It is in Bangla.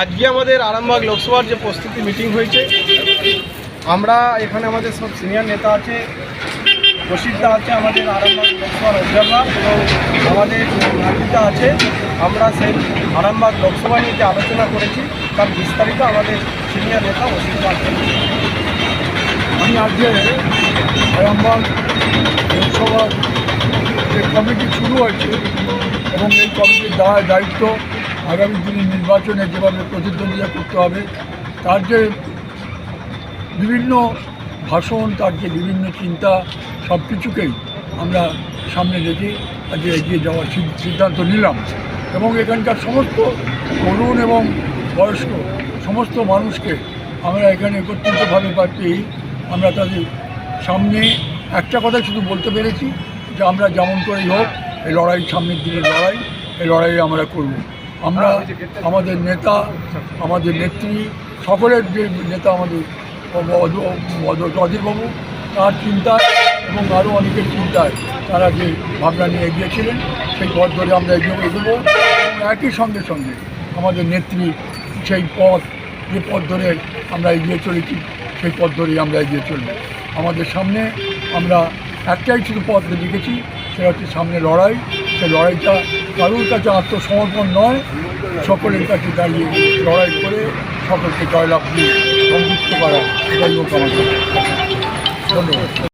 আজকে আমাদের আরামবাগ লোকসভার যে প্রস্তুতি মিটিং হয়েছে, আমরা এখানে আমাদের সব সিনিয়র নেতা আছে প্রসিদ্ধ আছে আমাদের আরামবাগ লোকসভার অবজারভার এবং আমাদের নাগরিকরা আছে। আমরা সেই আরামবাগ লোকসভা নিয়ে আলোচনা করেছি, তার বিস্তারিত আমাদের সিনিয়র নেতা আছেন আমি আজকে আরামবাগ লোকসভার যে কমিটি শুরু হয়েছে এবং এই কমিটির দায় দায়িত্ব আগামী দিনে নির্বাচনে যেভাবে প্রতিদ্বন্দ্বিতা করতে হবে, তার যে বিভিন্ন ভাষণ, তার যে বিভিন্ন চিন্তা সব কিছুকেই আমরা সামনে রেখে আজকে এগিয়ে যাওয়ার সিদ্ধান্ত নিলাম। এবং এখানকার সমস্ত তরুণ এবং বয়স্ক, সমস্ত মানুষকে আমরা এখানে একত্রিতভাবে পাচ্ছি আমরা তাদের সামনে একটা কথা শুধু বলতে পেরেছি যে আমরা যেমন করেই হোক, এই লড়াই সামনের দিনের লড়াই, এই লড়াই আমরা করব। আমরা আমাদের নেতা, আমাদের নেত্রী, সকলের যে নেতা আমাদের অধীরবাবু তার চিন্তায় এবং আরও অনেকের চিন্তায় তারা যে ভাবনা নিয়ে এগিয়েছিলেন, সেই পথ ধরে আমরা এগিয়ে এগোবো একই সঙ্গে সঙ্গে আমাদের নেত্রী সেই পথ, যে পথ ধরে আমরা এগিয়ে চলেছি, সেই পথ ধরেই আমরা এগিয়ে চলব। আমাদের সামনে আমরা একটাই শুধু পথ লিখেছি সেটা হচ্ছে সামনে লড়াই। সেই লড়াইটা কারোর কাছে আত্মসমর্পণ নয়, সকলের কাছে দাঁড়িয়ে লড়াই করে সকলকে জয়লাভ দিয়ে সংযুক্ত করা, এটাই হোক আমাদের ধন্যবাদ।